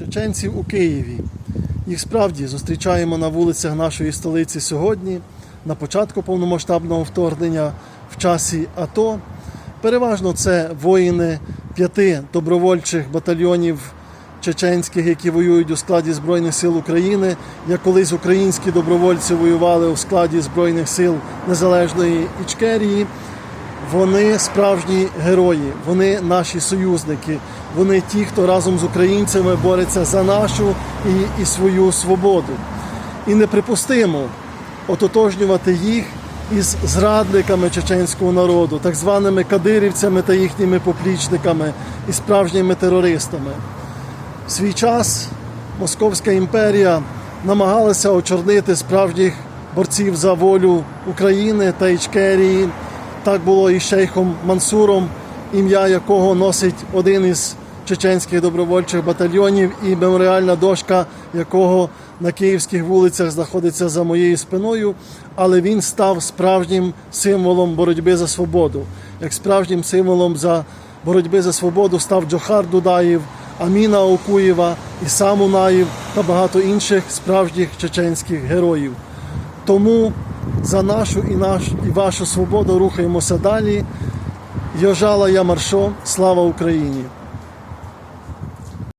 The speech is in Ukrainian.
Чеченців у Києві. Їх справді зустрічаємо на вулицях нашої столиці сьогодні, на початку повномасштабного вторгнення в часі АТО. Переважно це воїни п'яти добровольчих батальйонів чеченських, які воюють у складі Збройних сил України. Як колись українські добровольці воювали у складі Збройних сил Незалежної Ічкерії. Вони справжні герої, вони наші союзники, вони ті, хто разом з українцями бореться за нашу і, і свою свободу. І неприпустимо ототожнювати їх із зрадниками чеченського народу, так званими кадирівцями та їхніми поплічниками і справжніми терористами. В свій час Московська імперія намагалася очорнити справжніх борців за волю України та Ічкерії. Так було і шейхом Мансуром, ім'я якого носить один із чеченських добровольчих батальйонів, і меморіальна дошка якого на київських вулицях знаходиться за моєю спиною. Але він став справжнім символом боротьби за свободу, як справжнім символом за боротьби за свободу став Джохар Дудаєв, Аміна Окуєва, Ісам Унаєв та багато інших справжніх чеченських героїв. Тому за нашу і наш і вашу свободу рухаємося далі. Йожала я маршо, слава Україні!